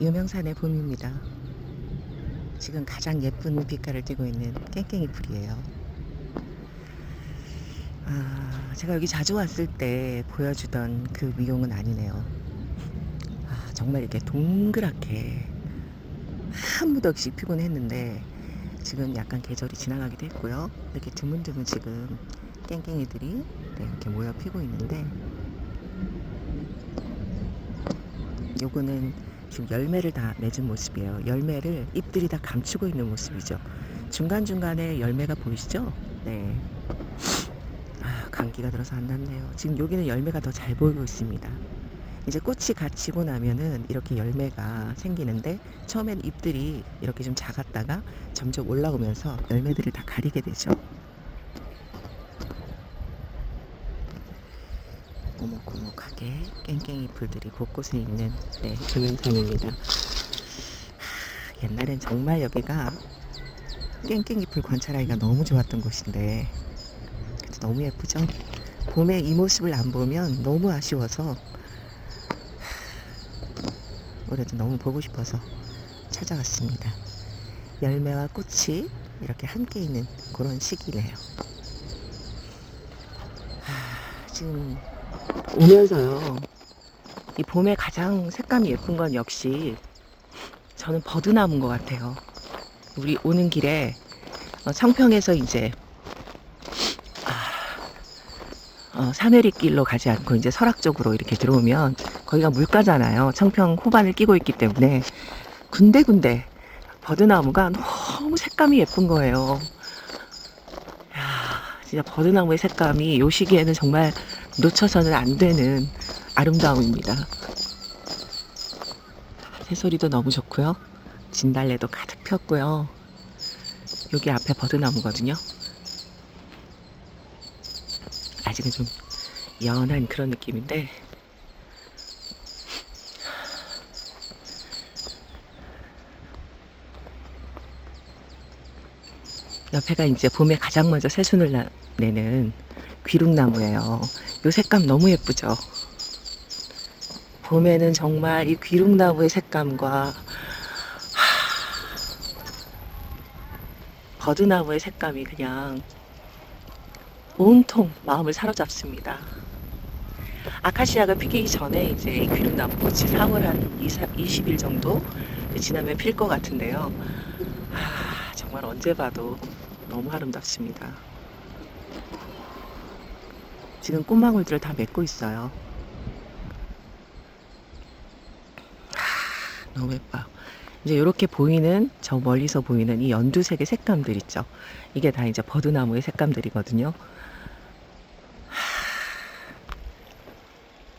유명산의 봄입니다. 지금 가장 예쁜 빛깔을 띠고 있는 깽깽이 풀이에요. 아, 제가 여기 자주 왔을 때 보여주던 그 미용은 아니네요. 아, 정말 이렇게 동그랗게 한 무더기씩 피곤 했는데 지금 약간 계절이 지나가기도 했고요. 이렇게 드문드문 지금 깽깽이들이 네, 이렇게 모여 피고 있는데 요거는 지금 열매를 다 맺은 모습이에요. 열매를 잎들이 다 감추고 있는 모습이죠. 중간중간에 열매가 보이시죠? 네. 아, 감기가 들어서 안 낫네요. 지금 여기는 열매가 더 잘 보이고 있습니다. 이제 꽃이 갇히고 나면은 이렇게 열매가 생기는데 처음엔 잎들이 이렇게 좀 작았다가 점점 올라오면서 열매들을 다 가리게 되죠. 오목오목하게 깽깽이 풀들이 곳곳에 있는 네, 금연산입니다. 하, 옛날엔 정말 여기가 깽깽이 풀 관찰하기가 너무 좋았던 곳인데 너무 예쁘죠? 봄에 이 모습을 안 보면 너무 아쉬워서 하, 올해도 너무 보고 싶어서 찾아왔습니다. 열매와 꽃이 이렇게 함께 있는 그런 시기네요. 하, 지금 오면서요. 이 봄에 가장 색감이 예쁜 건 역시 저는 버드나무인 것 같아요. 우리 오는 길에 어, 청평에서 이제 아, 어, 산해리길로 가지 않고 이제 설악 쪽으로 이렇게 들어오면 거기가 물가잖아요. 청평 호반을 끼고 있기 때문에 군데군데 버드나무가 너무 색감이 예쁜 거예요. 야, 진짜 버드나무의 색감이 요 시기에는 정말 놓쳐서는 안 되는 아름다움입니다. 새소리도 너무 좋고요. 진달래도 가득 폈고요. 여기 앞에 버드나무거든요. 아직은 좀 연한 그런 느낌인데 옆에가 이제 봄에 가장 먼저 새순을 나- 내는 귀룩나무예요. 이 색감 너무 예쁘죠? 봄에는 정말 이 귀룩나무의 색감과 하, 버드나무의 색감이 그냥 온통 마음을 사로잡습니다. 아카시아가 피기 전에 이제 이 귀룩나무 꽃이 4월 한 20일 정도 지나면 필 것 같은데요. 아, 정말 언제 봐도 너무 아름답습니다. 지금 꽃망울들을 다 맺고 있어요. 하, 너무 예뻐요. 이제 이렇게 보이는 저 멀리서 보이는 이 연두색의 색감들 있죠. 이게 다 이제 버드나무의 색감들이거든요. 하,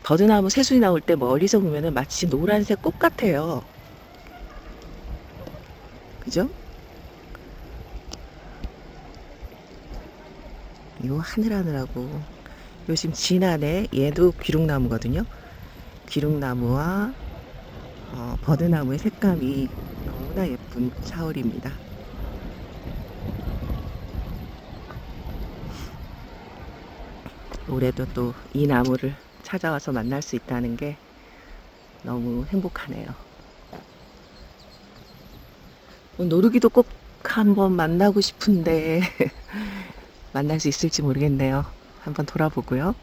버드나무 새순이 나올 때 멀리서 보면은 마치 노란색 꽃 같아요. 그죠? 요 하늘하늘하고 요즘 진안에 얘도 귀룩나무거든요. 귀룩나무와 어, 버드나무의 색감이 너무나 예쁜 4월입니다. 올해도 또 이 나무를 찾아와서 만날 수 있다는 게 너무 행복하네요. 노르기도 꼭 한번 만나고 싶은데 만날 수 있을지 모르겠네요. 한번 돌아보고요.